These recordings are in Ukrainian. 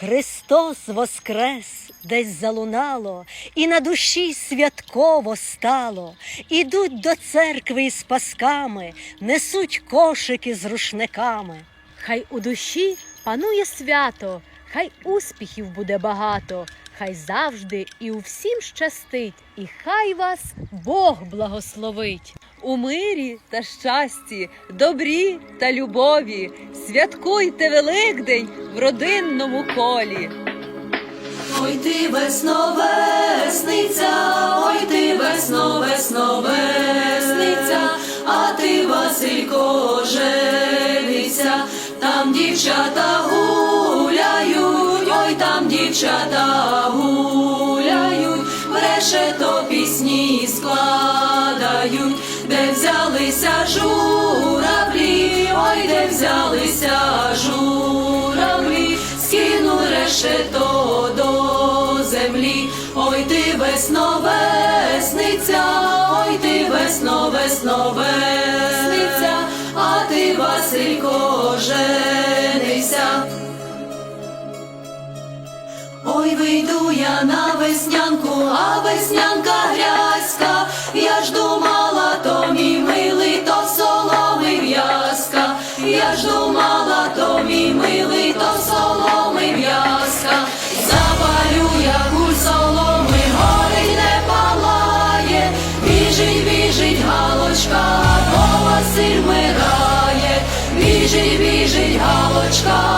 Христос воскрес, десь залунало, і на душі святково стало. Ідуть до церкви із пасками, несуть кошики з рушниками. Хай у душі панує свято, хай успіхів буде багато, хай завжди і у всім щастить, і хай вас Бог благословить. У мирі та щасті, добрі та любові, святкуйте Великдень в родинному колі. Ой ти весно весниця, ой ти весно, весно весниця, а ти Василько жениться, там дівчата гуляють, ой там дівчата гуляють, бреше то пісні складають, де взялися журавлі, ой, де взялися журавлі, скинув решето до землі, ой ти весно весниця, ой ти весно, весно весниця, а ти Василько женися. Ой, вийду я на веснянку, а веснянка я ж то мій милий, то соломи в'язка, запалю я куль соломи, горить не палає, біжить, біжить галочка, бо Василь вмирає, біжить, біжить галочка,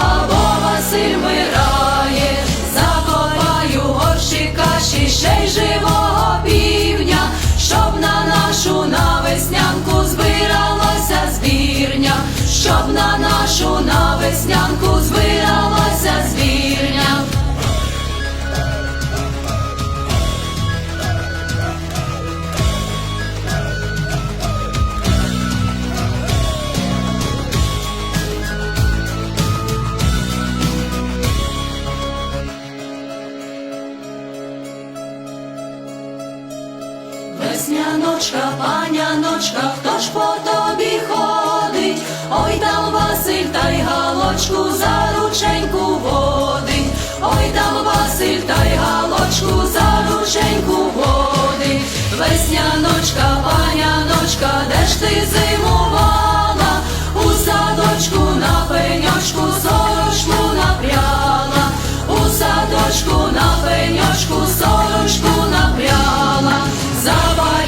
Весняночка, паняночка, хто ж по тобі ходить? Ой там Василь та й галочку за рученьку водить. Ой там Василь та й галочку за рученьку водить. Весняночка, паняночка, де ж ти зимувала? У садочку на пеньочку сорочку напряла, у садочку на пеньочку сорочку Забай!